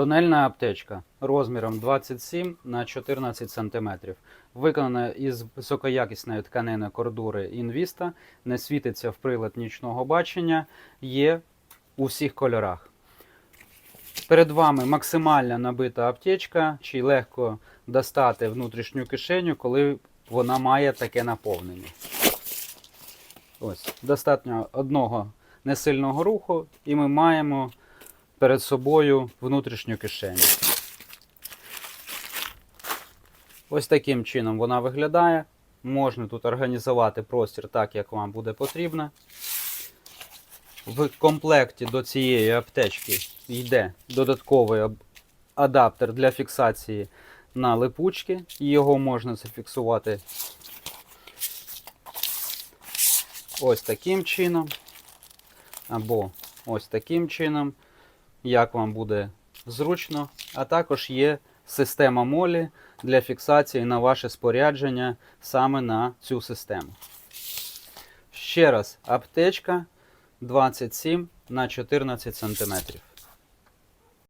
Тонельна аптечка розміром 27 на 14 см. Виконана із високоякісної тканини кордури Інвіста, не світиться в прилад нічного бачення, є у всіх кольорах. Перед вами максимально набита аптечка, чи легко достати внутрішню кишеню, коли вона має таке наповнення. Ось, достатньо одного несильного руху, і ми маємо перед собою внутрішню кишеню. Ось таким чином вона виглядає. Можна тут організувати простір так, як вам буде потрібно. В комплекті до цієї аптечки йде додатковий адаптер для фіксації на липучки. Його можна зафіксувати ось таким чином. Або ось таким чином, як вам буде зручно. А також є система молі для фіксації на ваше спорядження саме на цю систему. Ще раз, аптечка 27 на 14 см.